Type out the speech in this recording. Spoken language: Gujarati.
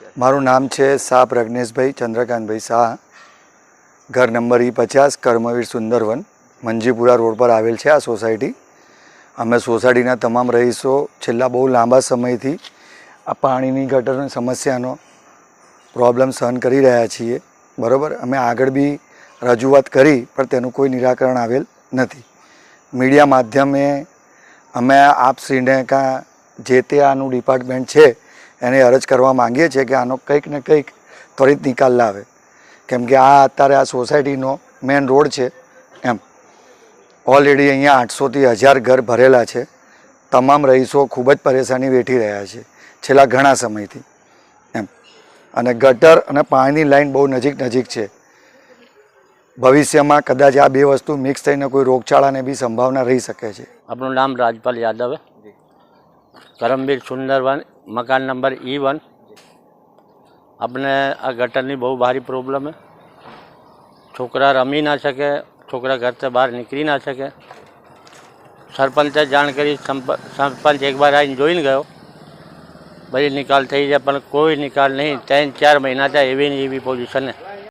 મારું નામ છે શાહ પ્રજ્ઞેશભાઈ ચંદ્રકાંતભાઈ શાહ. ઘર નંબર ઈ પચાસ, કર્મવીર સુંદરવન, મંજીપુરા રોડ પર આવેલ છે આ સોસાયટી. અમે સોસાયટીના તમામ રહીશો છેલ્લા બહુ લાંબા સમયથી આ પાણીની ગટરની સમસ્યાનો પ્રોબ્લેમ સહન કરી રહ્યા છીએ. બરાબર? અમે આગળ બી રજૂઆત કરી, પણ તેનું કોઈ નિરાકરણ આવેલ નથી. મીડિયા માધ્યમે અમે આપશ્રીને કાં જે તે આનું ડિપાર્ટમેન્ટ છે એને અરજ કરવા માંગીએ છીએ કે આનો કંઈક ને કંઈક ત્વરિત નિકાલ લાવે. કેમ કે આ અત્યારે આ સોસાયટીનો મેઇન રોડ છે એમ. ઓલરેડી અહીંયા આઠસોથી હજાર ઘર ભરેલા છે. તમામ રહીશો ખૂબ જ પરેશાની વેઠી રહ્યા છે છેલ્લા ઘણા સમયથી. એમ. અને ગટર અને પાણીની લાઈન બહુ નજીક નજીક છે. ભવિષ્યમાં કદાચ આ બે વસ્તુ મિક્સ થઈને કોઈ રોગચાળાને બી સંભાવના રહી શકે છે. આપણું નામ રાજપાલ યાદવ કરમબીર સુંદરવન મકાન નંબર ઈ વન આપણે આ ગટરની બહુ ભારી પ્રોબ્લેમ છે છોકરા રમી ના શકે છોકરા ઘરથી બહાર નીકળી ના શકે સરપંચે જાણ કરી સંપ- સરપંચ એકવાર આવીને જોઈને ગયો ભાઈ નિકાલ થઈ જાય પણ કોઈ નિકાલ નહીં ત્રણ ચાર મહિના થયા એવી ને એવી પોઝિશન છે